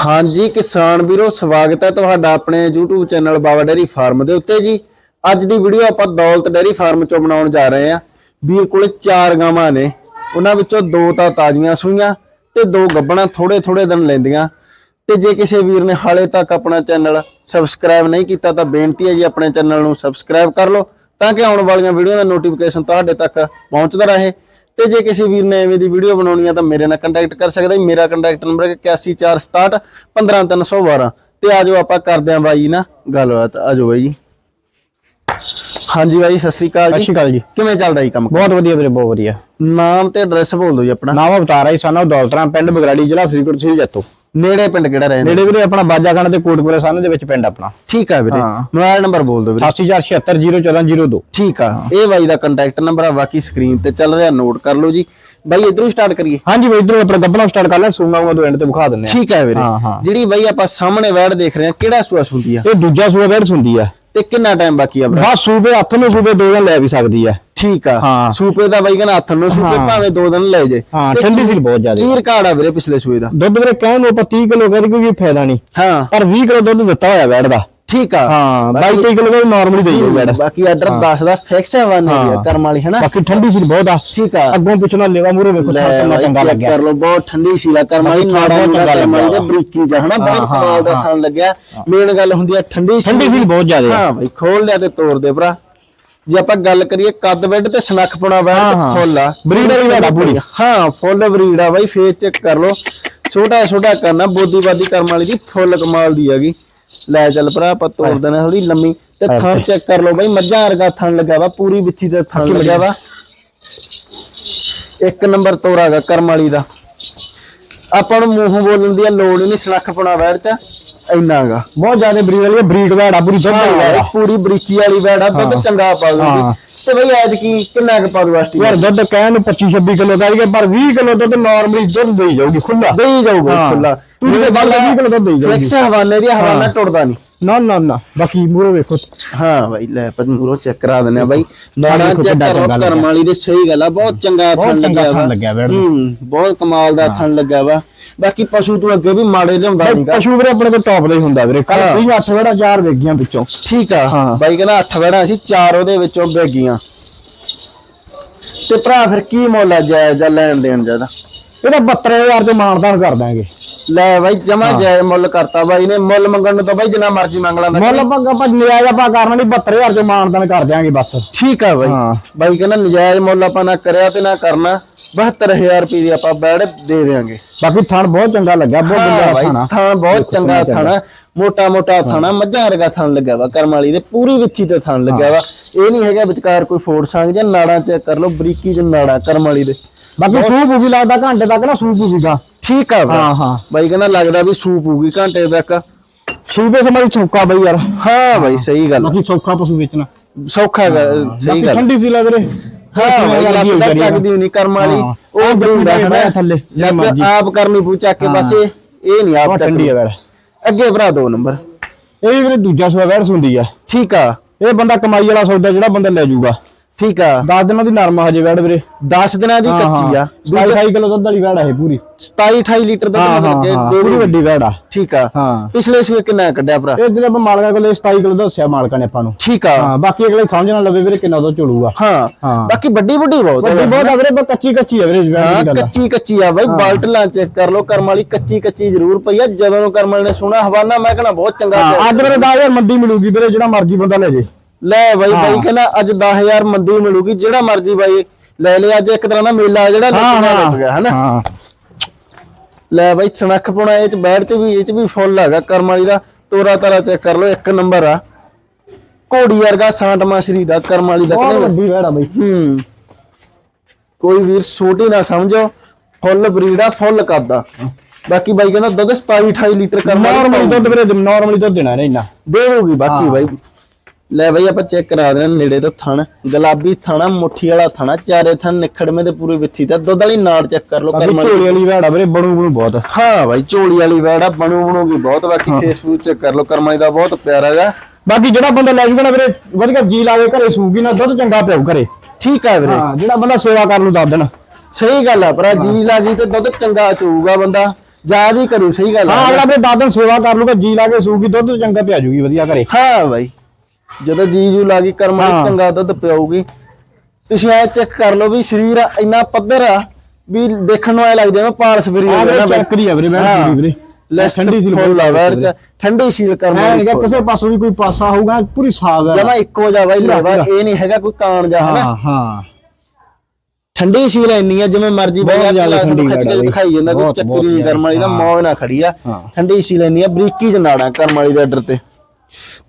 ਹਾਂਜੀ, ਕਿਸਾਨ ਵੀਰੋ, ਸਵਾਗਤ ਹੈ ਤੁਹਾਡਾ ਆਪਣੇ YouTube channel Baba dairy farm ਦੇ ਉੱਤੇ ਜੀ। ਅੱਜ ਦੀ ਵੀਡੀਓ ਆਪਾਂ ਦੌਲਤ ਡੇਰੀ ਫਾਰਮ ਚੋਂ ਬਣਾਉਣ ਜਾ ਰਹੇ ਹਾਂ। ਵੀਰ ਕੋਲੇ ਚਾਰ ਗਾਵਾਂ ਨੇ। ਉਹਨਾਂ ਵਿੱਚੋਂ ਦੋ ਤਾਂ ਤਾਜ਼ੀਆਂ ਸੂਈਆਂ ਤੇ ਦੋ ਗੱਬਣਾ ਥੋੜੇ ਥੋੜੇ ਦਿਨ ਲੈਂਦੀਆਂ। ਤੇ ਜੇ ਕਿਸੇ ਵੀਰ ਨੇ ਹਾਲੇ ਤੱਕ ਆਪਣਾ ਚੈਨਲ ਸਬਸਕ੍ਰਾਈਬ ਨਹੀਂ ਕੀਤਾ ਤਾਂ ਬੇਨਤੀ ਹੈ ਜੀ ਆਪਣੇ ਚੈਨਲ ਨੂੰ ਸਬਸਕ੍ਰਾਈਬ ਕਰ ਲਓ ਤਾਂ ਕਿ ਆਉਣ ਵਾਲੀਆਂ ਵੀਡੀਓ ਦਾ ਨੋਟੀਫਿਕੇਸ਼ਨ ਤੁਹਾਡੇ ਤੱਕ ਪਹੁੰਚਦਾ ਰਹੇ। ਤੇ ਜੇ ਕਿਸੇ ਵੀਰ ਨੇ ਐਵੇਂ ਦੀ ਵੀਡੀਓ ਬਣਾਉਣੀ ਆ ਤਾਂ ਮੇਰੇ ਨਾਲ ਕੰਟੈਕਟ ਕਰ ਸਕਦਾ ਜੀ। ਮੇਰਾ ਕੰਟੈਕਟ ਨੰਬਰ ਹੈ 8147 15312 ਤੇ ਆਜੋ ਆਪਾਂ ਕਰਦੇ ਆਂ ਬਾਈ ਨਾ ਗੱਲਬਾਤ। ਆਜੋ ਬਾਈ ਜੀ। ਹਾਂਜੀ ਬਾਈ ਸਤਿ ਸ੍ਰੀ ਅਕਾਲ ਸਤਿ ਜੀ ਸ਼੍ਰੀ ਅਕਾਲ ਜੀ। ਕਿਵੇਂ ਚੱਲਦਾ ਜੀ ਕੰਮ? ਬਹੁਤ ਵਧੀਆ ਵੀਰੇ ਬਹੁਤ ਵਧੀਆ। ਨਾਮ ਤੇ ਐਡਰੈਸ ਬੋਲ ਦਿਓ ਜੀ ਆਪਣਾ। ਨਾਮ ਅਵਤਾਰ ਹੈ ਸਾਨੂੰ ਦੌਲਤਰਾਂ ਪਿੰਡ ਬਗਰਾੜੀ ਜ਼ਿਲ੍ਹਾ ਫਰੀਦਕੋਟ ਤਹਿਸੀਲ ਜੱਤੋ। ਨੇੜੇ ਪਿੰਡ ਕਿਹੜਾ ਰਹਿੰਦੇ? ਨੇੜੇ ਵੀਰੇ ਆਪਣਾ ਬਾਜਾਖਾਨਾ ਤੇ ਕੋਟਪੁਰੇ ਸਾਹਮਣੇ ਦੇ ਵਿੱਚ ਪਿੰਡ ਆਪਣਾ। ਠੀਕ ਆ ਵੀਰੇ। ਮੋਬਾਈਲ ਨੰਬਰ ਬੋਲ ਦਿਓ ਵੀਰੇ। 8476701402 ਠੀਕ ਆ। ਇਹ ਬਾਈ ਦਾ ਕੰਟੈਕਟ ਨੰਬਰ ਆ ਬਾਕੀ ਸਕਰੀਨ ਤੇ ਚੱਲ ਰਿਹਾ ਨੋਟ ਕਰ ਲਓ ਜੀ। ਬਾਈ ਇਧਰੋਂ ਸਟਾਰਟ ਕਰੀਏ। ਹਾਂਜੀ ਬਈ ਇਧਰੋਂ ਆਪਣਾ ਗੱਬਣਾ ਸਟਾਰਟ ਕਰ ਲੈ ਸੂਣਾ ਉਹ ਐਂਡ ਤੇ ਵਿਖਾ ਦਿੰਦੇ ਆ। ਠੀਕ ਹੈ ਵੀਰੇ। ਜਿਹੜੀ ਬਾਈ ਆਪਾਂ ਸਾਹਮਣੇ ਵੈੜ ਦੇਖ ਰਹੇ ਆ ਕਿਹੜਾ ਸੂਆ ਹੁੰਦੀ ਆ? ਇਹ ਦੂਜਾ ਸੂਆ ਬੈਠ ਹੁੰਦੀ ਆ। ਤੇ ਕਿੰਨਾ ਟਾਈਮ ਬਾਕੀ ਆ ਭਰਾ? ਬਸ ਸੂਬੇ ਹੱਥ ਨੂੰ ਸੂਬੇ ਦੋ ਦਿਨ ਲੈ ਵੀ ਸਕਦੀ ਆ। ਠੀਕ ਆ। ਹਾਂ। ਸੂਪੇ ਦਾ ਬਾਈ ਕਹਿੰਦਾ ਹੱਥ ਨੂੰ ਸੂਪੇ ਹਾਂ। ਭਾਵੇਂ ਦੋ ਦਿਨ ਲੈ ਜੇ। ਹਾਂ, ਤੇ ਠੰਡੀ ਕੀ- ਸੀ ਬਹੁਤ ਜ਼ਿਆਦਾ। ਕੀ ਰਿਕਾਰਡ ਆ ਵੀਰੇ ਪਿਛਲੇ ਸੂਏ ਦਾ। ਦੁੱਧ ਵੀਰੇ ਕਹਿਣ ਨੂੰ ਆਪਾਂ 30 ਕਿਲੋ ਕਹਿੰਦੇ ਕੋਈ ਫਾਇਦਾ ਨਹੀਂ। ਹਾਂ। ਪਰ 20 ਕਿਲੋ ਦੁੱਧ ਦਿੱਤਾ ਹੋਇਆ ਬੈਠ ਦਾ। ਠੀਕ ਆ। ਹਾਂ 22 23 ਕਿਲੋ ਦਾ ਨਾਰਮਲੀ ਦੇਈ ਜਾਊ ਬੈਠ ਬਾਕੀ ਆਰਡਰ 10 ਦਾ ਫਿਕਸ ਹੈ ਵਨ ਦੀ ਹਾਂ। ਕਰਮ ਵਾਲੀ ਹੈ ਨਾ ਬਾਕੀ ਠੰਡੀ ਸੀ ਬਹੁਤ ਆ। ਠੀਕ ਆ। ਅੱਗੋਂ ਪਿਛਲਾ ਲੇਵਾ ਮੂਰੇ ਵੇਖੋ ਲੈ ਕਿੰਨਾ ਬਾਈ, ਚੰਗਾ ਲੱਗਿਆ। ਕਰ ਲਓ ਬਹੁਤ ਠੰਡੀ ਸੀਲਾ ਕਰਮ ਵਾਲੀ ਨਾੜਾ ਨੂੜਾ ਕਰਮ ਵਾਲੀ ਤੇ ਬਰੀਕੀ ਜਾ ਹਨਾ? ਬਹੁਤ ਹਾਂ, ਕਮਾਲ ਦਾ ਹਾਂ। ਥਣ ਲੱਗਿਆ। ਮੇਨ ਗੱਲ ਹੁੰਦੀ ਆ ਠੰਡੀ ਠੰਡੀ ਸੀ ਬਹੁਤ ਜ਼ਿਆਦਾ ਹਾਂ ਬਾਈ ਖੋਲ ਲਿਆ ਤੇ ਤੋੜ ਦੇ ਭਰਾ। ਜੇ ਆਪਾਂ ਗੱਲ ਕਰੀਏ ਕੱਦ ਬੈੱਡ ਤੇ ਸਨੱਖਪਣਾ ਬੈੱਡ ਹਾਂ, ਤੇ ਹਾਂ। ਫੁੱਲ ਆ। ਬਰੀਡ ਵਾਲੀ ਆ ਪੂਰੀ। ਹਾਂ ਫੁੱਲ ਬਰੀਡ ਆ ਬਾਈ ਫੇਸ ਚੈੱਕ ਕਰ ਲਓ। ਛੋਟਾ ਛੋਟਾ ਕਰਨਾ ਬੋਦੀ ਬਾਦੀ ਕਰਮ ਵਾਲੀ ਦੀ ਫੁੱਲ ਕਮਾਲ ਦੀ ਹੈਗੀ। ਲੈ ਚੱਲ ਭਰਾ ਆਪਾਂ ਤੋੜ ਦੇਣਾ ਥੋੜੀ ਲੰਮੀ। ਤੇ ਥਣ ਚੈੱਕ ਕਰ ਲਓ ਬਾਈ ਮੱਝਾਂ ਵਰਗਾ ਥਣ ਲੱਗਾ ਵਾ ਪੂਰੀ ਵਿੱਥੀ ਤੇ ਥਣ ਲੱਗਾ ਵਾ। ਇੱਕ ਨੰਬਰ ਤੋਰਾ ਕਰਮ ਵਾਲੀ ਦਾ। ਆਪਾਂ ਨੂੰ ਮੂੰਹੋਂ ਬੋਲਣ ਦੀ ਲੋੜ ਨਹੀਂ ਸਨੱਖਪਣਾ ਵੈੜ ਚ। ਇੰਨਾ ਗਾ। ਬਹੁਤ ਜ਼ਿਆਦਾ ਬਰੀਡ ਵਾਲੀ ਬਰੀਡ ਦਾ ਪੂਰੀ ਦੁੱਧ ਵਾਲੀ ਹਾਂ, ਆ ਪੂਰੀ ਬਰੀਕੀ ਵਾਲੀ ਵੈੜ ਆ ਦੁੱਧ। ਚੰਗਾ ਪਾ ਹਾਂ। ਦੂਗੀ ਤੇ ਬਈ ਐਜ ਕੀ ਕਿੰਨਾ ਕੁ ਪਾ ਦੂ ਵਾਸਤੀ ਯਾਰ ਦੁੱਧ ਕਹਿਣ ਨੂੰ 25 26 ਕਿਲੋ ਦਾ ਹੈ ਪਰ 20 ਕਿਲੋ ਦੁੱਧ ਨਾਰਮਲੀ ਦੁੱਧ ਦੇਈ ਜਾਊਗੀ ਖੁੱਲਾ ਦੇਈ ਜਾਊਗਾ। ਖੁੱਲਾ ਤੂੰ ਤੇ ਗੱਲ 20 ਕਿਲੋ ਦੁੱਧ ਦੇਈ ਜਾਊਗੀ। ਫਿਕਸ ਹਵਾਲੇ ਦੀ ਹਵਾਲਾ ਹਾਂ। ਟੁੱਟਦਾ ਨਹੀਂ। ਨਾ ਨਾ ਨਾ ਬਾਕੀ ਮੂਰੇ ਵੇਖੋ। ਹਾਂ ਬਾਈ ਲੈ ਪਰ ਮੂਰੋ ਚੈੱਕ ਕਰਾ ਦਿੰਦੇ ਆ ਬਾਈ। ਨਾੜਾ ਦੇਖੋ ਚੈੱਕ ਕਿੱਡਾ ਕਰੋ ਚੰਗਾ ਕਰਮ ਵਾਲੀ ਦੇ ਸਹੀ ਗੱਲ ਆ ਬਹੁਤ ਚੰਗਾ ਬਹੁਤ ਥਣ ਚੰਗਾ ਲੱਗਿਆ ਥਣ ਵਾ। ਲੱਗਿਆ ਵੈੜ ਨੂੰ। ਹੂੰ ਬਹੁਤ ਕਮਾਲ ਦਾ ਥਣ ਲੱਗਿਆ ਵਾ। ਬਾਕੀ ਪਸ਼ੂ ਤੋਂ ਅੱਗੇ ਵੀ ਮਾੜੇ ਲਿਆਉਂਦਾ ਨਹੀਂਗਾ ਪਸ਼ੂ ਵੀਰੇ ਆਪਣੇ ਕੋਲ ਟੌਪ ਦਾ ਹੀ ਹੁੰਦਾ ਵੀਰੇ। ਕੱਲ। ਸਹੀ 8 ਵੇੜਾ ਚਾਰ ਵੇਗੀਆਂ ਵਿੱਚੋਂ। ਠੀਕ ਆ। ਹਾਂ। ਬਾਈ ਕਹਿੰਦਾ ਅੱਠ ਵੜਾ ਸੀ ਚਾਰ ਉਹਦੇ ਵਿੱਚੋਂ ਬੈਗੀਆਂ ਤੇ ਭਰਾ ਫਿਰ ਕੀ ਮੁੱਲ ਆ ਜਾਇਜ਼ ਲੈਣ ਦੇਣ ਜ਼ਿਆਦਾ ਇਹਦਾ 72000 ਤੇ ਮਾਨਦਾਨ ਕਰ ਦਾਂਗੇ ਲੈ ਬਾਈ ਜਮਾ ਜਾਇਜ਼ ਮੁੱਲ ਕਰਤਾ ਬਾਈ ਨੇ। ਮੁੱਲ ਮੰਗਣ ਨੂੰ ਤਾਂ ਬਾਈ ਜਿੰਨਾ ਮਰਜ਼ੀ ਮੰਗ ਲਾਂਦਾ। ਮੁੱਲ ਆਪਾਂ ਆਪਾਂ ਨਿਆਜ ਆਪਾਂ ਕਰਨਾ ਨਹੀਂ 72000 ਤੇ ਮਾਨਦਾਨ ਕਰ ਦਿਆਂਗੇ ਬਸ। ਠੀਕ ਆ ਬਾਈ। ਹਾਂ। ਬਾਈ ਕਹਿੰਦਾ ਨਜਾਇਜ਼ ਮੁੱਲ ਆਪਾਂ ਨਾ ਕਰਿਆ ਤੇ ਨਾ ਕਰਨਾ। 72000 ਰੁਪਏ ਦੀ ਆਪਾਂ ਬੈੜ ਦੇ ਦੇਾਂਗੇ ਬਾਕੀ ਥਣ ਬਹੁਤ ਚੰਗਾ ਲੱਗਿਆ ਬਹੁਤ ਬੰਦਾ ਬਾਈ ਖਾਣਾ ਥਾਂ ਬਹੁਤ ਚੰਗਾ ਥਾਣਾ ਮੋਟਾ ਮੋਟਾ ਥਾਣਾ ਮੱਝਾਂ ਵਰਗਾ ਥਣ ਲੱਗਾ ਵਾ ਕਰਮ ਵਾਲੀ ਦੇ। ਪੂਰੀ ਵਿੱਚੀ ਤੇ ਥਣ ਲੱਗਿਆ ਵਾ। ਇਹ ਨਹੀਂ ਹੈਗਾ ਵਿਚਕਾਰ ਕੋਈ ਫੋੜ ਸੰਗ ਜਾਂ ਨਾੜਾਂ ਚੈੱਕ ਕਰ ਲਓ ਬਰੀਕੀ ਚ ਨਾੜਾ ਕਰਮ ਵਾਲੀ ਦੇ। ਬਾਕੀ ਸੂਪ ਵੀ ਲੱਗਦਾ ਘੰਟੇ ਤੱਕ ਨਾ ਸੂਪ ਵੀਗਾ ਠੀਕ ਆ। ਹਾਂ, ਹਾਂ। ਬਾਈ ਕਹਿੰਦਾ ਲੱਗਦਾ ਵੀ ਸੂਪ ਹੋਊਗੀ ਘੰਟੇ ਤੱਕ। ਸੂਪੇ ਸਮਾਈ ਚੌਕਾ ਬਈ ਯਾਰ। ਹਾਂ ਬਾਈ ਸਹੀ ਗੱਲ ਬਾਕੀ ਸੌਖਾ ਪਸ਼ੂ ਵੇਚਣਾ। ਸੌਖਾ ਗੱਲ ਸਹੀ ਗੱਲ ਠੰਡੀ ਸੀ ਲੱਗ ਰਹੇ ਹਾਂ ਬਾਈ ਲੱਗ ਦਾ ਚੱਕਦੀ ਨਹੀਂ ਕਰਮ ਵਾਲੀ। ਹਾਂ। ਉਹ ਆਹ ਬਰੂਡ ਦਾ ਥੱਲੇ, ਲੱਗ ਮਰਜ਼ੀ। ਆਪ ਕਰਨੀ ਪੂ ਚੱਕ ਕੇ ਬਸ ਇਹ। ਇਹ ਨਹੀਂ ਆਪ ਠੰਡੀ ਚੱਕ ਅੱਗੇ ਭਰਾ ਦੋ ਨੰਬਰ। ਇਹ ਵੀ ਵੀਰੇ ਦੂਜਾ ਸਵਾ ਹੁੰਦੀ ਆ। ਠੀਕ ਆ। ਇਹ ਬੰਦਾ ਕਮਾਈ ਵਾਲਾ ਸੌਦਾ ਜਿਹੜਾ ਬੰਦਾ ਲੈ ਜਾਊਗਾ। ਠੀਕ ਆ। 10 ਦਿਨਾਂ ਦੀ ਨਰਮ ਹਜੇ ਵੈੜ ਵੀਰੇ। 10 ਦਿਨਾਂ ਦੀ ਕੱਚੀ ਆ। 22 ਕਿਲੋ ਦੁੱਧ ਵਾਲੀ ਵੈੜ ਆ ਇਹ ਪੂਰੀ। 27 28 ਲੀਟਰ ਦਾ ਮਤਲਬ ਕਿ ਦੇ ਪੂਰੀ। ਵੱਡੀ ਵੈੜ ਆ। ਠੀਕ ਆ। ਹਾਂ। ਪਿਛਲੇ ਸੂਏ ਕਿੰਨਾ ਕੱਢਿਆ ਭਰਾ? ਇਹ ਜਿਹੜੇ ਆਪਾਂ ਮਾਲਕਾਂ ਕੋਲੇ 27 ਕਿਲੋ ਦੱਸਿਆ ਮਾਲਕਾਂ ਨੇ ਆਪਾਂ ਨੂੰ। ਠੀਕ ਆ। ਹਾਂ ਬਾਕੀ ਅਗਲੇ ਸਮਝ ਨਾ ਲਵੇ ਵੀਰੇ ਕਿੰਨਾ ਦੁੱਧ ਚੜੂਗਾ। ਹਾਂ ਹਾਂ। ਬਾਕੀ ਵੱਡੀ ਵੱਡੀ ਬਹੁਤ ਵੱਡੀ ਬਹੁਤ ਆ ਵੀਰੇ ਬਸ ਕੱਚੀ ਕੱਚੀ ਆ ਵੀਰੇ ਵੈੜ ਦੀ ਆ। ਕੱਚੀ ਕੱਚੀ ਆ ਬਾਈ ਬਾਲਟ ਲਾਂ ਚੈੱਕ ਕਰ ਲਓ ਕਰਮ ਵਾਲੀ ਕੱਚੀ ਕੱਚੀ ਜ਼ਰੂਰ ਪਈ ਆ। ਜਦੋਂ ਕਰਮ ਵਾਲੇ ਨੇ ਸੁਣਾ ਹਵਾਨਾ ਮੈਂ ਕਹਣਾ ਬਹੁਤ ਚੰਗਾ ਪਿਆ। ਅੱਜ ਮੇਰੇ 10000 ਮੰਡੀ ਮਿਲੂਗੀ ਵੀਰੇ ਜਿਹੜਾ ਮਰਜ਼ੀ ਬੰਦਾ ਲੈ ਜੇ। ਲੈ ਬਾਈ। ਬਾਈ ਕਹਿੰਦਾ ਅੱਜ 10000 ਮੰਦੀ ਮਿਲੂਗੀ ਜਿਹੜਾ ਮਰਜ਼ੀ ਬਾਈ ਲੈ ਲੈ ਅੱਜ ਇੱਕ ਤਰ੍ਹਾਂ ਦਾ ਮੇਲਾ ਜਿਹੜਾ ਲੱਗ ਗਿਆ ਹਨਾ? ਹਾਂ। ਲੈ ਬਾਈ ਸਨੱਖ ਪੁਣਾ ਇਹ ਚ ਬੈਠ ਤੇ ਵੀ ਇਹ ਚ ਵੀ ਫੁੱਲ ਹੈਗਾ ਕਰਮ ਵਾਲੀ ਦਾ ਤੋਰਾ ਤਾਰਾ ਚੈੱਕ ਕਰ ਲਓ ਇੱਕ ਨੰਬਰ ਆ। ਘੋੜੀ ਵਰਗਾ ਸਾਂਟ ਮਾਸਰੀ ਦਾ ਕਰਮ ਵਾਲੀ ਦਾ ਕਹਿੰਦੇ ਵੱਡੀ ਵੈੜ ਆ ਬਈ। ਹੂੰ। ਕੋਈ ਵੀਰ ਛੋਟੀ ਨਾ ਸਮਝੋ ਫੁੱਲ ਬਰੀਡ ਆ ਫੁੱਲ ਕੱਦਾ ਬਾਕੀ ਬਾਈ ਕਹਿੰਦਾ ਦੁੱਧ 27 28 ਲੀਟਰ ਵਾਲੀ ਨਾਰਮਲੀ ਦੁੱਧ ਵੀਰੇ ਨਾਰਮਲੀ ਦੁੱਧ ਦੇਣਾ ਨਹੀਂ ਇੰਨਾ। ਦੇ ਦੂਗੀ ਬਾਕੀ ਬਾਈ। ਲੈ ਬਾਈ ਆਪਾਂ ਚੈੱਕ ਕਰਾ ਦੇਣਾ ਨੇੜੇ ਤੋਂ ਥਣ। ਗੁਲਾਬੀ ਥਣਾ ਮੁੱਠੀ ਵਾਲਾ ਥਣਾ ਚਾਰੇ ਥਣ ਨਿਖੜਵੇਂ ਤੇ ਪੂਰੀ ਵਿੱਥੀ ਤੇ ਦੁੱਧ ਵਾਲੀ ਨਾੜ ਚੈੱਕ ਕਰ ਲਓ ਕਰਮ ਝੋਲੀ ਵਾਲੀ ਵੈੜ ਵੀਰੇ ਬਣੂ ਬਣੂ ਬਹੁਤ। ਹਾਂ ਬਾਈ ਝੋਲੀ ਵਾਲੀ ਵੈੜਾ ਬਣੂ ਬਣੂਗੀ ਬਹੁਤ। ਬਾਕੀ ਫੇਸਬੁੱਕ ਚੈੱਕ ਕਰ ਲਓ ਕਰਮ ਦਾ ਬਹੁਤ ਪਿਆਰਾ ਹੈਗਾ। ਬਾਕੀ ਜਿਹੜਾ ਬੰਦਾ ਲੈ ਜੂਗਾ ਨਾ ਵੀਰੇ ਵਧੀਆ ਜੀ ਲਾਵੇ ਘਰੇ ਸੂਗੀ ਨਾ ਦੁੱਧ ਚੰਗਾ ਪਿਆਉ ਘਰੇ। ਠੀਕ ਆ ਵੀਰੇ। ਹਾਂ ਜਿਹੜਾ ਬੰਦਾ ਸੇਵਾ ਕਰਨ ਨੂੰ ਦੱਸ ਦੇਣ। ਸਹੀ ਗੱਲ ਆ ਭਰਾ ਜੀ ਲਾ ਜੀ ਤੇ ਦੁੱਧ ਚੰਗਾ ਚੂਗਾ ਬੰਦਾ। ਯਾਦ ਹੀ ਕਰੂ ਸਹੀ ਗੱਲ ਹਾਂ ਆ ਅਗਲਾ ਆਪਣੇ ਦਾਦਨ ਸੇਵਾ ਕਰ ਲੂਗਾ ਜੀ ਲਾ ਕੇ ਸੂਗੀ ਦੁੱਧ ਚੰਗਾ ਪਿਆ ਜੂਗੀ ਵਧੀਆ ਘਰੇ। ਹਾਂ ਬਾਈ। ਜਦੋਂ ਜੀਜੂ ਲਾਗੀ ਕਰਮ ਹਾਂ। ਚੰਗਾ ਦੁੱਧ ਪਿਆਊਗੀ ਤੁਸੀਂ ਐ ਚੈੱਕ ਕਰ ਲਓ ਵੀ ਸਰੀਰ ਇੰਨਾ ਪੱਧਰ ਆ ਵੀ ਦੇਖਣ ਨੂੰ ਐ ਲੱਗਦਾ ਮੈਂ ਪਾਲਸ ਫਰੀ ਆ ਵੀਰੇ ਚੈੱਕ ਕਰੀ ਆ ਵੀਰੇ ਮੈਂ ਹਾਂ। ਵੀਰੇ ਲੈਸ ਠੰਡੀ ਸੀ ਫੁੱਲ ਵੈੜ ਚ ਠੰਡੀ ਸੀਲ ਵਾਲੀ ਨਹੀਂ ਫੁੱਲ। ਕਿਸੇ ਪਾਸੋਂ ਵੀ ਕੋਈ ਪਾਸਾ ਹੋਊਗਾ ਪੂਰੀ ਸਾਗ ਹੈ ਜਮਾ ਇੱਕੋ ਜਾ ਬਾਈ ਲੈਵਾ। ਇਹ ਨਹੀਂ ਹੈਗਾ ਕੋਈ ਕਾਣ ਜਾ ਹਨਾ ਹਾਂ ਹਾਂ ਠੰਡੀ ਸੀਲ ਇੰਨੀ ਆ ਜਿਵੇਂ ਮਰਜ਼ੀ ਬਈ ਆ ਠੰਡੀ ਖਿੱਚ ਗਾੜਾ ਕੇ। ਦਿਖਾਈ ਜਾਂਦਾ ਕੋਈ ਚੱਕਰ ਨਹੀਂ ਕਰਮ ਵਾਲੀ ਦਾ ਹਾਂ। ਮੌਜ ਨਾ ਖੜੀ ਆ ਹਾਂ। ਠੰਡੀ ਸੀਲ ਇੰਨੀ ਆ ਬਰੀਕੀ ਚ ਨਾੜਾਂ ਕਰਮ ਵਾਲੀ ਦੇ ਆਰਡਰ ਤੇ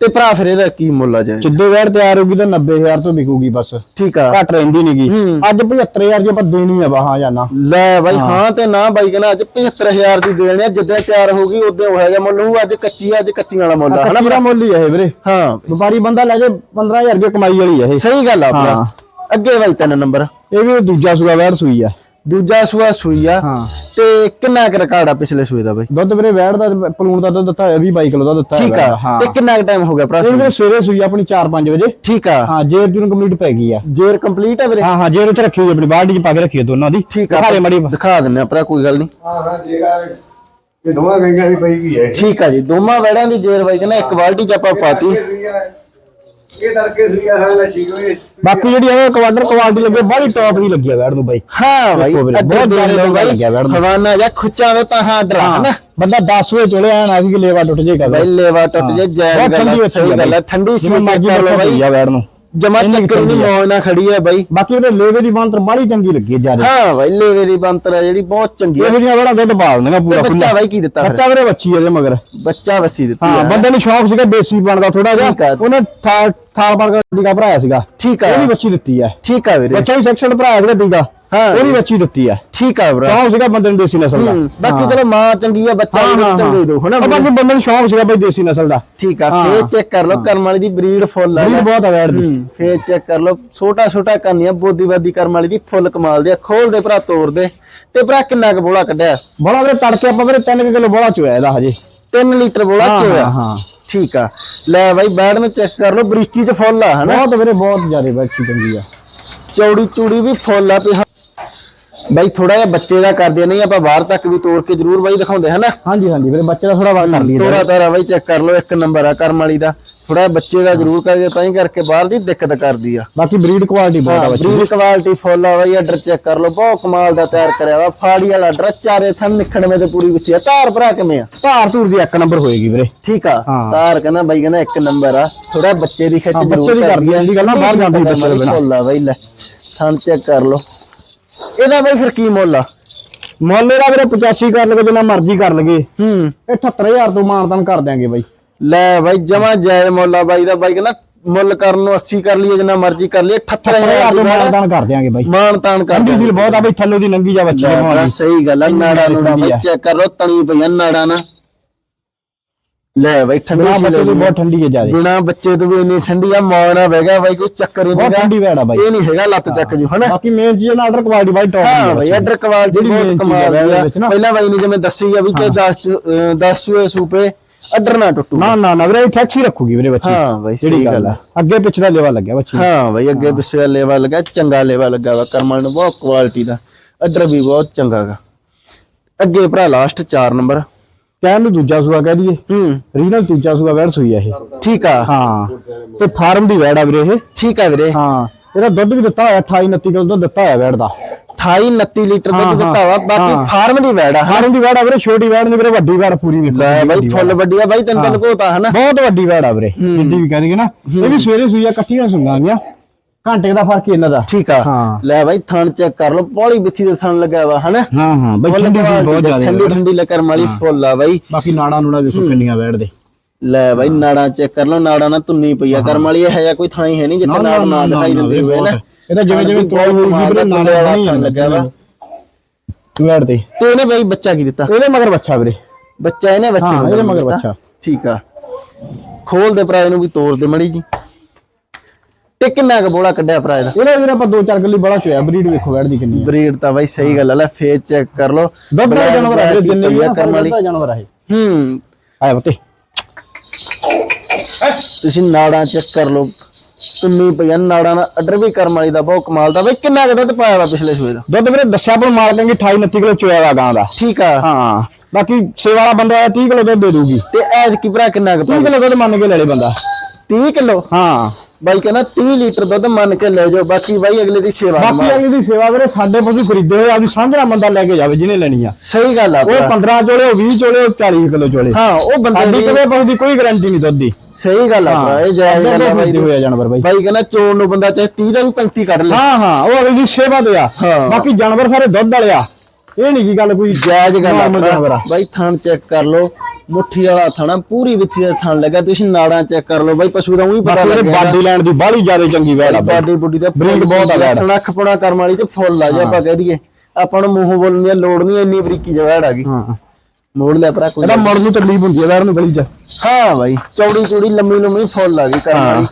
ਤੇ ਭਰਾ ਫਿਰ ਇਹਦਾ ਕੀ ਮੁੱਲ ਆ ਜਾਏ? ਜਿੱਦੇ ਵੈੜ ਤਿਆਰ ਹੋਊਗੀ ਤਾਂ 90000 ਤੋਂ ਵਿਕੂਗੀ ਬਸ। ਠੀਕ ਆ। ਘੱਟ ਰਹਿੰਦੀ ਨਹੀਂਗੀ। ਅੱਜ 75000 ਦੀ ਆਪਾਂ ਦੇਣੀ ਆ ਬਾਹਾਂ ਜਾਨਾ ਲੈ ਬਾਈ ਹਾਂ। ਤੇ ਨਾ ਬਾਈ ਕਹਿੰਦਾ ਅੱਜ 75000 ਦੀ ਦੇਣੀ ਆ ਜਿੱਦਾਂ ਤਿਆਰ ਹੋ ਗਈ ਉਦੋਂ ਹੋਇਆ ਜਾ ਮੁੱਲ ਹੋਊ ਅੱਜ ਕੱਚੀ ਆ ਅੱਜ ਕੱਚੀਆਂ ਵਾਲਾ ਮੁੱਲ ਆ ਹਨਾ ਹਨਾ ਮੁੱਲ ਹੀ ਹੈ ਵੀਰੇ। ਹਾਂ। ਵਪਾਰੀ ਬੰਦਾ ਲੈ ਜੇ 15000 ਰੁਪਏ ਕਮਾਈ ਵਾਲੀ ਹੈ ਇਹ। ਸਹੀ ਗੱਲ ਆ। ਆਪਣਾ ਅੱਗੇ ਬਾਈ ਤਿੰਨ ਨੰਬਰ। ਇਹ ਵੀ ਦੂਜਾ ਸੂਆ ਵੈੜ ਸੂਈ ਆ। ਦੂਜਾ ਸੂਆ ਸੂਈ ਆ ਹਾਂ। ਤੇ ਕਿੰਨਾ ਕੁ ਰਿਕਾਰਡ ਆ ਪਿਛਲੇ ਸੂਏ ਦਾ ਬਾਈ? ਦੁੱਧ ਵੀਰੇ ਵੈੜ ਦਾ ਪਲੂਣ ਦਾ ਦੁੱਧ ਦਿੱਤਾ ਹੋਇਆ 20 22 ਕਿਲੋ ਦਾ ਦਿੱਤਾ ਠੀਕ ਹੋਇਆ ਆ ਹਾਂ ਤੇ ਕਿੰਨਾ ਕੁ ਟਾਈਮ ਹੋ ਗਿਆ ਭਰਾ ਇਹ ਵੀਰੇ ਸਵੇਰੇ ਸੂਈ ਆ ਆਪਣੀ 4-5 ਵਜੇ। ਠੀਕ ਆ। ਹਾਂ ਜੇਰ ਜੂਨ ਕੰਪਲੀਟ ਪੈ ਗਈ ਆ। ਜੇਰ ਕੰਪਲੀਟ ਆ ਵੀਰੇ? ਹਾਂ ਹਾਂ ਜੇਰ ਉੱਥੇ ਰੱਖੀ ਹੋਈ ਆਪਣੀ ਬਾਲਟੀ 'ਚ ਪਾ ਕੇ ਰੱਖੀ ਹੋਈ ਦੋਨਾਂ ਦੀ। ਠੀਕ ਆ। ਦੇ ਮੜੀ ਦਿਖਾ ਦਿੰਨੇ ਆ ਭਰਾ ਕੋਈ ਗੱਲ ਨਹੀਂ। ਹਾਂ ਹਾਂ ਜੇਗਾ ਇਹ ਦੋਵਾਂ ਗਈਆਂ ਦੀ ਪਈ ਵੀ ਹੈ ਠੀਕ ਆ ਜੀ ਦੋਵਾਂ ਵੜਿਆਂ ਦੀ ਜੇਰ ਬਾਈ ਕਹਿੰਦਾ ਇੱਕ ਬਾਲਟੀ ਚ ਆਪਾਂ ਪਾਤੀ। ਇਹ ਤੜਕੇ ਬਾਕੀ ਜਿਹੜੀ ਇਹ ਕੁਆਟਰ ਕੁਆਲਿਟੀ ਲੱਗੀ ਬੜੀ ਟੌਪ ਦੀ ਲੱਗੀ ਆ ਵੈੜ ਨੂੰ ਬਾਈ। ਹਾਂ ਬਾਈ ਦੇਖੋ ਵੀਰੇ, ਅੱਗੇ ਬਹੁਤ ਦੇਖ ਜ਼ਿਆਦਾ ਬਾਈ ਲੱਗਿਆ ਵੈੜ ਨੂੰ। ਹਵਾਨਾ ਜਾਂ ਖੁੱਚਾਂ ਦੇ ਤਾਂ ਹਾਂ ਡਰਾ ਹਨਾ? ਬੰਦਾ 10 ਵਜੇ ਚਲੇ ਆਣ ਆ ਕਿ ਲੇਵਾ ਟੁੱਟ ਜੇ ਕਰ ਬਾਈ ਲੇਵਾ ਟੁੱਟ ਜੇ ਜੈ ਬਹੁਤ ਗੱਲ ਸਹੀ ਗੱਲ ਹੈ ਠੰਡੀ ਸੀ ਬਾਈ। ਆ ਵੈੜ ਨੂੰ। ਜਮਾ ਚੱਕਰ ਆ। ਮੌਜ ਨਾਲ ਖੜੀ ਹੈ ਬਾਈ। ਬਾਕੀ ਉਹਦੇ ਲੇਵੇ ਦੀ ਬੰਤਰ ਬੜੀ ਚੰਗੀ ਲੱਗੀ ਜ਼ਿਆਦਾ। ਹਾਂ ਬਾਈ ਲੇਵੇ ਦੀ ਬੰਤਰ ਆ ਜਿਹੜੀ ਬਹੁਤ ਚੰਗੀ ਹੈ ਇਹੋ ਵੈੜਾਂ ਦੁੱਧ ਪਾ ਦਿੰਦੀਆਂ ਤੇ ਪੂਰਾ ਬੱਚਾ ਬਾਈ ਕੀ ਦਿੱਤਾ ਫਿਰ? ਬੱਚਾ ਵੀਰੇ ਬੱਚੀ ਇਹਦੇ ਮਗਰ। ਬੱਚਾ ਵਸੀ ਦਿੱਤੀ ਹਾਂ ਬੰਦੇ ਨੂੰ ਸ਼ੌਕ ਸੀਗਾ ਦੇਸੀ ਬਣਦਾ ਥੋੜਾ। ਜਿਹਾ। ਉਹਨੇ ਥਾਲ ਥਾਲ ਪਰ ਟੀਕਾ ਭਰਾਇਆ ਸੀਗਾ। ਠੀਕ ਆ। ਉਹਦੀ ਬੱਚੀ ਦਿੱਤੀ ਹੈ ਠੀਕ ਆ ਵੀਰੇ। ਬੱਚਾ ਵੀ ਸੈਕਸ਼ਨ ਭਰਾਇਆ ਸੀਗਾ ਟੀਕਾ। ਹਾਂ। ਉਹਦੀ ਬੱਚੀ ਦਿੱਤੀ ਹੈ ਠੀਕ ਆ ਵੀਰੇ ਸ਼ੌਕ ਸੀਗਾ ਬੰਦੇ ਨੂੰ ਦੇਸੀ ਨਸਲ ਦਾ। ਬਾਕੀ ਚਲੋ ਮਾਂ ਚੰਗੀ ਆ ਬੱਚਾ ਵੀ ਚੰਗੇ ਦੋ ਹਨਾ ਬਾਕੀ ਬੰਦੇ ਨੂੰ ਸ਼ੌਕ ਸੀਗਾ ਬਈ ਦੇਸੀ ਨਸਲ ਦਾ। ਠੀਕ ਆ। ਫੇਰ ਚੈੱਕ ਕਰ ਲਓ ਕਰਮ ਵਾਲੀ ਦੀ ਬਰੀਡ ਫੁੱਲ ਆ ਬਰੀਡ ਬਹੁਤ ਆ ਵੈੜ ਦੀ। ਫੇਰ ਚੈੱਕ ਕਰ ਲਓ ਛੋਟਾ ਛੋਟਾ ਕਰਨੀਆਂ ਬੋਦੀਵਾਦੀ ਕਰਮ ਵਾਲੀ ਦੀ ਫੁੱਲ ਕਮਾਲ ਦੇ ਆ। ਖੋਲ ਦੇ ਭਰਾ ਤੋੜ ਦੇ। ਤੇ ਭਰਾ ਕਿੰਨਾ ਕੁ ਬੋਲਾ ਕੱਢਿਆ? ਬੜਾ ਵੀਰੇ ਤੜਕੇ ਆਪਾਂ ਵੀਰੇ 3 ਕਿਲੋ ਬੜਾ ਚੋਇਆ ਇਹਦਾ ਹਜੇ। 3 ਲੀਟਰ ਬੋਲਾ ਚੋਇਆ। ਹਾਂ। ਠੀਕ ਆ। ਲੈ ਬਾਈ ਬੈੜ ਨੂੰ ਚੈੱਕ ਕਰ ਲਓ ਬਰੀਕੀ ਚ ਫੁੱਲ ਆ ਹਨਾ? ਬਹੁਤ ਵੀਰੇ ਬਹੁਤ ਜ਼ਿਆਦਾ ਬੱਚੀ ਚੰਗੀ ਆ। ਚੌੜੀ ਚੂੜੀ ਵੀ ਫੁੱਲ ਆ ਤੇ ਬਾਈ ਥੋੜਾ ਜਿਹਾ ਬੱਚੇ ਦਾ ਕਰਦੇ ਨਹੀਂ ਆਪਾਂ ਬਾਹਰ ਤੱਕ ਵੀ ਤੋੜ ਕੇ ਜ਼ਰੂਰ ਬਾਈ ਦਿਖਾਉਂਦੇ ਹਨਾ ਹਾਂਜੀ ਹਾਂਜੀ ਵੀਰੇ ਬੱਚੇ ਦਾ ਥੋੜਾ ਵਰਕ ਕਰ ਲਈਏ ਤੋੜਾ ਤਾਰਾ ਬਾਈ ਚੈੱਕ ਕਰ ਲਓ ਇੱਕ ਨੰਬਰ ਆ ਕਰਮ ਵਾਲੀ ਦਾ। ਥੋੜਾ ਬੱਚੇ ਦਾ ਜ਼ਰੂਰ ਕਰਦੇ ਤਾਂ ਹੀ ਕਰਕੇ ਬਾਹਰ ਦੀ ਦਿੱਕਤ ਕਰਦੀ ਆ। ਬਾਕੀ ਬਰੀਡ ਕੁਆਲਿਟੀ ਬਹੁਤ ਆ ਬੱਚੀ ਬਰੀਡ ਕੁਆਲਿਟੀ ਫੁੱਲ ਆ ਬਾਈ ਆਰਡਰ ਚੈੱਕ ਕਰ ਲਓ ਬਹੁਤ ਕਮਾਲ ਦਾ ਤਿਆਰ ਕਰਿਆ ਵਾ। ਫਾੜੀ ਵਾਲਾ ਆਰਡਰ ਚਾਰੇ ਥਣ ਨਿਖੜਵੇਂ ਤੇ ਪੂਰੀ ਵਿੱਚ ਆ। ਧਾਰ ਭਰਾ ਕਿਵੇਂ ਆ? ਧਾਰ ਧੂਰ ਦੀ ਇੱਕ ਨੰਬਰ ਹੋਏਗੀ ਵੀਰੇ। ਠੀਕ ਆ। ਧਾਰ ਕਹਿੰਦਾ ਬਾਈ ਕਹਿੰਦਾ ਇੱਕ ਨੰਬਰ ਆ। ਥੋੜਾ ਬੱਚੇ ਦੀ ਖਿੱਚ ਜ਼ਰੂਰ ਕਰਦੀ ਆ, ਜਿਹੜੀ ਗੱਲ ਨਾ ਬਾਹਰ ਜਾਂਦੀ ਬੱਚੇ ਦੇ ਬਿਨਾਂ। ਫੁੱਲ ਆ ਬਾਈ ਲੈ ਥਣ ਚੈੱਕ ਕਰ ਲਓ। ਇਹਦਾ ਬਾਈ ਫਿਰ ਕੀ ਮੁੱਲ ਆ? ਮੁੱਲ ਇਹਦਾ ਵੀਰੇ 85 ਕਰ ਲਗੇ ਜਿੰਨਾ ਮਰਜ਼ੀ ਕਰ ਲਗੇ ਹੂੰ। ਇਹ 78000 ਤੋਂ ਮਾਨਤਾਨ ਕਰ ਦਿਆਂਗੇ ਬਾਈ। ਲੈ ਬਾਈ ਜਮਾ ਜਾਇ ਮੁੱਲ ਆ ਬਾਈ ਦਾ। ਬਾਈ ਕਹਿੰਦਾ ਮੁੱਲ ਕਰਨ ਨੂੰ 80 ਕਰ ਲਈਏ ਜਿੰਨਾ ਮਰਜ਼ੀ ਕਰ ਲਈਏ। 78000 78000 ਤੋਂ ਮਾਨਤਾਨ ਕਰ ਦਿਆਂਗੇ ਬਾਈ। ਮਾਨ ਤਾਨ ਕਰ ਫੀਲ ਬਹੁਤ ਆ ਬਈ ਥੱਲੇ ਦੀ ਨੰਗੀ ਜਾ ਬੱਚੀ ਸਹੀ ਗੱਲ ਆ ਨਾੜਾ ਨੂੜਾ ਬਾਈ ਚੈੱਕ ਕਰ ਲੋ ਤਣੀ ਪਈਆਂ ਨਾੜਾ ਨਾ। ਲੈ ਬਾਈ ਠੰਡੀ ਬਿਨਾ ਬੱਚੇ ਬਹੁਤ ਠੰਡੀ ਹੈ ਜ਼ਿਆਦਾ। ਬਿਨਾ ਬੱਚੇ ਤੋਂ ਵੀ ਇੰਨੀ ਠੰਡੀ ਆ ਨਾਲ ਬਹਿ ਗਿਆ ਬਾਈ ਕੋਈ ਚੱਕਰ ਹੀ ਬਹੁਤ ਠੰਡੀ ਵੈੜ ਬਾਈ। ਇਹ ਨਹੀਂ ਹੈਗਾ ਲੱਤ ਚੱਕ ਜੂ ਹਨਾ? ਬਾਕੀ ਮੇਨ ਚੀਜ਼ ਨਾ ਆਰਡਰ ਕੁਆਲਿਟੀ ਬਾਈ ਟੌਪ ਹਾਂ ਬਾਈ ਆਰਡਰ ਕੁਆਲਿਟੀ ਜਿਹੜੀ ਬਹੁਤ main ਚੀਜ਼ ਕਮਾਲ ਹੈ। ਪਹਿਲਾਂ ਬਾਈ ਨੇ ਜਿਵੇਂ ਦੱਸੀ ਆ ਵੀ ਕਿ 10 10 ਸੂਏ ਸੂਪੇ ਆਰਡਰ ਨਾ ਟੁੱਟੂ। ਨਾ ਨਾ ਨਾ ਵੀਰੇ ਟੈਕਸੀ ਰੱਖੂਗੀ ਵੀਰੇ ਬੱਚੀ। ਹਾਂ ਬਾਈ, ਸਹੀ ਗੱਲ ਆ। ਅੱਗੇ ਪਿੱਛੇ ਦਾ ਲੈਵਾ ਲੱਗਿਆ ਬੱਚੀ। ਹਾਂ ਬਾਈ ਅੱਗੇ ਪਿੱਛੇ ਦਾ ਲੇਵਾ ਲੱਗਾ ਚੰਗਾ ਲੇਵਾ ਲੱਗਾ ਵਾ। ਕਰਮਲ ਨੂੰ ਬਹੁਤ ਕੁਆਲਿਟੀ ਦਾ। ਆਰਡਰ ਵੀ ਬਹੁਤ ਚੰਗਾ ਗਾ। ਅੱਗੇ ਭਰਾ ਲਾਸਟ 4 ਨੰਬਰ ਕਹਿਣ ਨੂੰ ਦੂਜਾ ਸੂਆ ਕਹਿ ਦਈਏ। ਹੂੰ। ਰੀਨਲ ਦੂਜਾ ਸੂਆ ਵੈੜ ਸੂਈ ਆ ਇਹ। ਠੀਕ ਆ। ਹਾਂ। ਤੇ ਫਾਰਮ ਦੀ ਵੈੜ ਆ ਵੀਰੇ ਇਹ। ਠੀਕ ਆ ਵੀਰੇ। ਹਾਂ। ਇਹਦਾ ਦੁੱਧ ਵੀ ਦਿੱਤਾ ਹੋਇਆ 28 29 ਕਿਲੋ ਦੁੱਧ ਦਿੱਤਾ ਹੋਇਆ ਵੈੜ ਦਾ। 28 29 ਲੀਟਰ ਦੁੱਧ ਦਿੱਤਾ ਵਾ ਬਾਕੀ। ਫਾਰਮ ਦੀ ਵੈੜ ਆ ਫਾਰਮ ਦੀ ਵੈੜ ਆ ਵੀਰੇ ਛੋਟੀ ਵੈੜ ਨਹੀਂ ਵੀਰੇ ਵੱਡੀ ਵੈੜ ਪੂਰੀ ਵੇਖੋ। ਲੈ ਬਾਈ ਫੁੱਲ ਵੱਡੀ ਆ ਬਾਈ ਤਿੰਨ ਤਿੰਨ ਕੋਤਾ ਹਨਾ? ਬਹੁਤ ਵੱਡੀ ਵੈੜ ਆ ਵੀਰੇ। ਜਿੱਦੀ ਵੀ ਕਹਿੰਦੇ ਨਾ। ਇਹ ਵੀ ਸਵੇਰੇ ਸੂਈਆ ਇਕੱਠੀਆਂ ਸੁੰਗਾਂਗੀਆਂ ਘੰਟੇ ਦਾ ਫ਼ਰਕ ਹੀ ਇਹਨਾਂ ਦਾ। ਠੀਕ ਆ। ਹਾਂ। ਲੈ ਬਾਈ ਥਣ ਚੈੱਕ ਕਰ ਲਓ ਪੌਲੀ ਬਿੱਥੀ ਦੇ ਥਣ ਲੱਗਾ ਵਾ ਹਨਾ? ਹਾਂ ਹਾਂ ਬਈ ਠੰਡੀ ਬਹੁਤ ਜ਼ਿਆਦਾ ਠੰਡੀ ਠੰਡੀ ਲਕਰ ਵਾਲੀ ਫੁੱਲ ਆ ਬਾਈ। ਬਾਕੀ ਨਾੜਾ ਨੂੜਾ ਵੇਖੋ ਕਿੰਨੀਆਂ ਵੈੜ ਦੇ। ਲੈ ਬਾਈ ਨਾੜਾਂ ਚੈੱਕ ਕਰ ਲਓ ਨਾੜਾਂ ਨਾਲ ਤੁੰਨੀ ਪਈ ਆ। ਕਰਮ ਵਾਲੀ ਇਹ ਹੈ ਕੋਈ ਥਾਂ ਹੀ ਹੈ ਨਹੀਂ ਜਿੱਥੇ ਨਾ, ਨਾੜ ਨਾ, ਨਾ ਨਾ, ਦਿਖਾਈ ਨਾ, ਦਿੰਦੇ ਹੋਏ ਨਾ। ਇਹਦਾ ਜਿਵੇਂ ਜਿਵੇਂ ਹੋਈ ਸੀ ਵੀਰੇ ਨਾੜਾਂ ਵਾਲਾ ਨਹੀਂ ਥਣ ਲੱਗਿਆ ਵਾ। ਵੈੜ ਤੇ ਤੇ ਉਹਨੇ ਬਾਈ ਬੱਚਾ ਕੀ ਦਿੱਤਾ? ਇਹਦੇ ਮਗਰ ਬੱਚਾ ਵੀਰੇ। ਬੱਚਾ ਇਹਨੇ ਬੱਚੇ ਹਾਂ, ਨੂੰ ਇਹਦੇ ਮਗਰ। ਬੱਚਾ। ਠੀਕ ਆ। ਖੋਲ ਦੇ ਭਰਾ ਇਹਨੂੰ ਵੀ ਤੋੜ ਦੇ ਮੜੀ ਜੀ। ਤੇ ਕਿੰਨਾ ਕੁ ਬੋਲਾ ਕੱਢਿਆ ਭਰਾ ਇਹਦਾ? ਇਹਦਾ ਵੀਰੇ ਆਪਾਂ ਦੋ ਚਾਰ ਗੱਲੀ ਬੜਾ ਚੋਇਆ ਬਰੀਡ ਵੇਖੋ ਵੈੜ ਦੀ ਕਿੰਨੀ ਹੈ ਬਰੀਡ ਤਾਂ ਬਾਈ ਸਹੀ ਗੱਲ ਆ ਲੈ ਫੇਸ ਚੈੱਕ ਕਰ ਲਓ। ਦੁੱਧ ਦਾ ਜਾਨਵਰ ਹੈ ਵੀਰੇ ਜਿੰਨੇ ਵੀ ਆ ਕਰਮ ਵਾਲੀ ਦਾ ਜਾਨਵਰ ਹੈ ਹੂੰ। ਆਇਆ ਬਤੇ। ਤੁਸੀਂ ਨਾੜਾਂ ਚੈੱਕ ਕਰ ਲਓ ਤੁੰਨੀ ਪਈਆਂ ਨਾੜਾਂ ਨਾਲ ਆਰਡਰ ਵੀ ਕਰਮ ਵਾਲੀ ਦਾ ਬਹੁਤ ਕਮਾਲ ਦਾ। ਬਾਈ ਕਿੰਨਾ ਕੁ ਦੁੱਧ ਪਾਇਆ ਵਾ ਪਿਛਲੇ ਸੂਏ ਦਾ? ਦੁੱਧ ਵੀਰੇ ਦੱਸਿਆ ਪਰ ਮਾਰ ਦਾਂਗੇ 28 29 ਕਿਲੋ ਚੋਇਆ ਦਾ ਗਾਂ ਦਾ। ਠੀਕ ਆ। ਹਾਂ ਬਾਕੀ ਸੇ ਵਾਲਾ ਬੰਦਾ ਆਇਆ 30 ਕਿਲੋ ਦੁੱਧ ਦੇ ਦੂਗੀ। ਤੇ ਐਜ ਕੀ ਭਰਾ ਕਿੰਨਾ ਕੁ 30 ਕਿਲੋ ਦੁੱਧ ਮੰਨ ਕੇ ਲੈ ਲੈ ਬੰਦਾ। 30 ਕਿਲੋ? ਹਾਂ। ਬਾਈ ਕਹਿੰਦਾ 30 ਲੀਟਰ ਦੁੱਧ ਮੰਨ ਕੇ ਲੈ ਜਾਓ ਬਾਕੀ ਬਾਈ ਅਗਲੇ ਦੀ ਸੇਵਾ ਬਾਕੀ। ਅਗਲੀ ਦੀ ਸੇਵਾ ਵੀਰੇ ਸਾਡੇ ਪਸ਼ੂ ਖਰੀਦੇ ਹੋਏ ਆਪਦੀ ਸਾਂਝਾ ਬੰਦਾ ਲੈ ਕੇ ਜਾਵੇ ਜਿਹਨੇ ਲੈਣੀ ਆ। ਸਹੀ ਗੱਲ ਆ ਉਹ ਭਰਾ। 15 ਚੋਲੇ ਉਹ 20 ਚੋਲੇ ਉਹ 40 ਕਿਲੋ ਚੋਲੇ। ਹਾਂ ਉਹ ਬੰਦੇ ਦੀ ਕਿਵੇਂ ਪਸ਼ੂ ਦੀ ਕੋਈ ਗਾਰੰਟੀ ਨਹੀਂ ਦੁੱਧ ਦੀ। ਸਹੀ ਗੱਲ ਆ ਭਰਾ ਇਹ ਜਾਇਜ਼ ਗੱਲ ਆ ਬਾਈ ਖਰੀਦੇ ਹੋਏ ਆ ਜਾਨਵਰ ਬਾਈ। ਬਾਈ ਕਹਿੰਦਾ ਚੋਣ ਨੂੰ ਬੰਦਾ ਚਾਹੇ 30 ਦਾ ਵੀ 35 ਕੱਢ ਲੈ। ਹਾਂ ਹਾਂ ਉਹ ਅਗਲੀ ਦੀ ਸੇਵਾ ਤੇ ਆ। ਬਾਕੀ ਜਾਨਵਰ ਸਾਰੇ ਦੁੱਧ ਵਾਲੇ ਆ। ਇਹ ਨਹੀਂ ਕੀ ਗੱਲ ਕੋਈ ਜਾਇਜ਼ ਗੱਲ ਆ ਬਾਈ ਥਣ ਚੈੱਕ ਕਰ ਲਓ। ਮੁੱਠੀ ਵਾਲਾ ਥਣਾ ਪੂਰੀ ਵਿੱਥੀ ਦਾ ਥਣ ਲੱਗਾ ਤੁਸੀਂ ਨਾੜਾਂ ਚੈੱਕ ਕਰ ਲਓ ਬਾਈ ਪਸ਼ੂ ਦਾ ਉਹੀ ਪਤਾ ਲੱਗਿਆ ਬਾਡੀ ਲੈਣ ਦੀ ਬਾਹਲੀ ਜ਼ਿਆਦਾ ਚੰਗੀ ਵੈੜ ਆ ਬਾਡੀ ਬੁੱਡੀ ਦਾ ਬਰੀਕ ਬਹੁਤ ਆ ਵੈੜ। ਸਣਖ ਪੁਣਾ ਕਰਮ ਵਾਲੀ ਚ ਫੁੱਲ ਆ ਜੇ ਆਪਾਂ ਕਹਿ ਦਈਏ। ਆਪਾਂ ਨੂੰ ਮੂੰਹੋਂ ਬੋਲਣ ਦੀ ਲੋੜ ਨਹੀਂ ਇੰਨੀ ਬਰੀਕੀ ਜਵੜ ਆ ਗਈ। ਹਾਂ। ਮੋੜ ਲਿਆ ਭਰਾ ਕੋਈ ਇਹਦਾ ਮੁੜ ਨੂੰ ਤਕਲੀਫ ਹੁੰਦੀ ਹੈ ਵੈੜ ਨੂੰ ਗਲੀ 'ਚ। ਹਾਂ ਬਾਈ ਚੌੜੀ ਚੌੜੀ ਲੰਮੀ ਲੰਮੀ ਫੁੱਲ ਆ ਗਈ ਕਰਮ ਵਾਲੀ।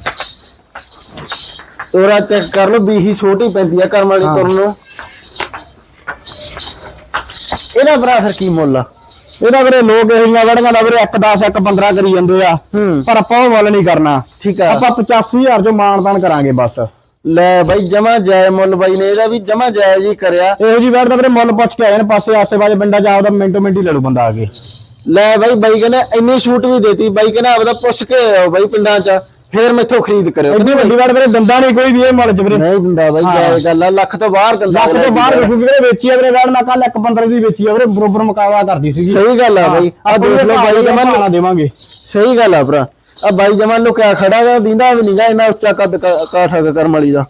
ਤੋਰਾ ਚੈੱਕ ਕਰ ਲਓ ਬੀਹੀ ਛੋਟੀ ਪੈਂਦੀ ਆ ਕਰਮ ਵਾਲੀ ਤੁਰਨ ਨੂੰ। ਇਹਦਾ ਭਰਾ ਫਿਰ ਕੀ ਮੁੱਲ ਆ? ਇਹਦਾ ਵੀਰੇ ਲੋਕ ਇਹੀਆਂ ਵੜੀਆਂ ਦਾ ਵੀਰੇ 1 10 1 15 ਕਰੀ ਜਾਂਦੇ ਆ। ਪਰ ਆਪਾਂ ਉਹ ਮੁੱਲ ਨਹੀਂ ਕਰਨਾ। ਠੀਕ ਆ। ਆਪਾਂ 85000 ਚੋਂ ਮਾਨਦਾਨ ਕਰਾਂਗੇ ਬਸ। ਲੈ ਬਾਈ ਜਮਾ ਜਾਇ ਮੁੱਲ ਬਾਈ ਨੇ ਇਹਦਾ ਵੀ ਜਮਾ ਜਾਇਜ਼ ਹੀ ਕਰਿਆ। ਇਹੋ ਜੀ ਵੈੜ ਦਾ ਵੀਰੇ ਮੁੱਲ ਪੁੱਛ ਕੇ ਆਏ ਨੇ ਪਾਸੇ ਆਸੇ ਬਾਜੇ ਪਿੰਡਾਂ ਜਾ ਉਹਦਾ ਮਿੰਟੋ ਮਿੰਟ ਹੀ ਲੈ ਲੂ ਬੰਦਾ ਆ ਕੇ। ਲੈ ਬਾਈ ਬਾਈ ਕਹਿੰਦਾ ਇੰਨੀ ਛੂਟ ਵੀ ਦੇਤੀ ਬਾਈ ਕਹਿੰਦਾ ਆਪਦਾ ਪੁੱਛ ਕੇ ਆਓ ਬਾਈ ਪਿੰਡਾਂ 'ਚ। ਫੇਰ ਮੈਥੋਂ ਖਰੀਦ ਕਰਿਓ। ਇੰਨੀ ਵੱਡੀ ਵੈੜ ਵੀਰੇ ਦੰਦਾ ਨਹੀਂ ਕੋਈ ਵੀ ਇਹ ਮੁੱਲ ਚ ਵੀਰੇ ਨਹੀਂ ਦਿੰਦਾ ਬਾਈ ਜਾਇਜ਼ ਗੱਲ ਆ ਲੱਖ ਤੋਂ ਬਾਹਰ ਦਿੰਦਾ ਲੱਖ ਤੋਂ ਬਾਹਰ ਵੇਖੂ ਵੀਰੇ ਵੇਚੀ ਆ ਵੀਰੇ ਮੈਂ ਕੱਲ 1 15 ਦੀ ਵੇਚੀ ਆ ਵੀਰੇ ਬਰੋਬਰ ਮੁਕਾਬਲਾ ਕਰਦੀ ਸੀਗੀ। ਸਹੀ ਗੱਲ ਆ ਬਾਈ। ਆ ਦੇਖ ਲਓ ਬਾਈ ਜਮਾ ਜਮਾ ਦੇਵਾਂਗੇ। ਸਹੀ ਗੱਲ ਆ ਭਰਾ। ਆ ਬਾਈ ਜਮਾ ਲੁਕਿਆ ਖੜਾ ਗਾ ਦਿੰਦਾ ਵੀ ਨਹੀਂਗਾ ਇੰਨਾ ਉੱਚਾ ਕੱਦ ਕਾਠ ਕਰਮ ਵਾਲੀ ਦਾ।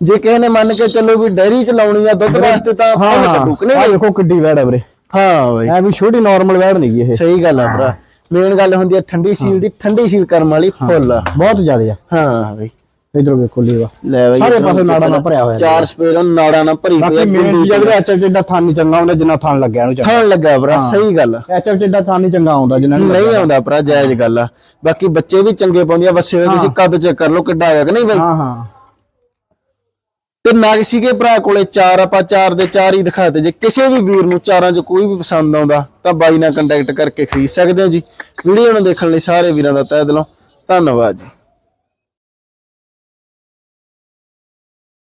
ਜੇ ਕਿਸੇ ਨੇ ਮੰਨ ਕੇ ਚੱਲੋ ਵੀ ਡੈਰੀ ਚ ਲਾਉਣੀ ਆ ਦੁੱਧ ਵਾਸਤੇ ਤਾਂ ਹਾਂ ਦੇਖੋ ਕਿੱਡੀ ਵੈੜ ਹੈ ਵੀਰੇ। ਹਾਂ ਬਾਈ। ਐ ਵੀ ਛੋਟੀ ਨਾਰਮਲ ਵੈੜ ਨਹੀਂ ਇਹ। ਸਹੀ ਗੱਲ ਆ ਭਰਾ। ਮੇਨ ਗੱਲ ਹੁੰਦੀ ਆ ਠੰਡੀ ਸੀਲ ਦੀ ਠੰਡੀ ਸੀਲ ਕਰਮ ਵਾਲੀ ਫੁੱਲ। ਆ ਬਹੁਤ ਜ਼ਿਆਦਾ ਆ। ਹਾਂ ਬਾਈ। ਇਧਰੋਂ ਵੇਖੋ ਲੀਵਾ। ਲੈ ਬਾਈ ਸਾਰੇ ਪਾਸੇ ਨਾੜਾਂ ਨਾਲ। ਭਰਿਆ ਹੋਇਆ ਚਾਰ ਸਪੇਰਾਂ ਨਾੜਾਂ ਨਾਲ ਭਰੀ ਹੋਈ ਆ ਮੇਨ ਚੀਜ਼ ਆ ਵੀਰੇ ਐਚਐਫ ਜਿੱਡਾ ਥਾਨ ਨਹੀਂ ਚੰਗਾ ਹੁੰਦਾ ਜਿੰਨਾ ਥਾਨ ਲੱਗਿਆ ਉਹਨੂੰ ਚੰਗਾ। ਲੱਗਾ ਭਰਾ ਸਹੀ ਗੱਲ। ਆ ਐਚਐਫ ਜਿੱਡਾ ਥਾਨ ਨਹੀਂ ਚੰਗਾ ਆਉਂਦਾ ਜਿੰਨਾ ਨਹੀਂ ਆਉਂਦਾ ਭਰਾ ਜਾਇਜ਼ ਗੱਲ ਆ। ਬਾਕੀ ਬੱਚੇ ਵੀ ਚੰਗੇ ਪਾਉਂਦੀਆਂ ਬੱਸੇ ਦੇ ਤੁਸੀਂ ਕੱਦ ਚੈੱਕ ਕਰ ਲਓ ਕਿੱਡਾ ਹੈਗਾ ਕਿ ਨਹੀਂ ਬਾਈ? ਹਾਂ ਹਾਂ। ਤੇ ਨਗ ਸੀਗੇ ਭਰਾ ਕੋਲੇ ਚਾਰ, ਆਪਾਂ ਚਾਰ ਦੇ ਚਾਰ ਹੀ ਦਿਖਾਤੇ ਜੇ ਕਿਸੇ ਵੀ ਵੀਰ ਨੂੰ ਚਾਰਾਂ 'ਚ ਕੋਈ ਵੀ ਪਸੰਦ ਆਉਂਦਾ, ਤਾਂ ਬਾਈ ਨਾਲ ਕੰਟੈਕਟ ਕਰਕੇ ਖਰੀਦ ਸਕਦੇ ਹੋ ਜੀ। ਵੀਡੀਓ ਨੂੰ ਦੇਖਣ ਲਈ ਸਾਰੇ ਵੀਰਾਂ ਦਾ ਤਹਿ ਦਿਲੋਂ ਧੰਨਵਾਦ ਜੀ।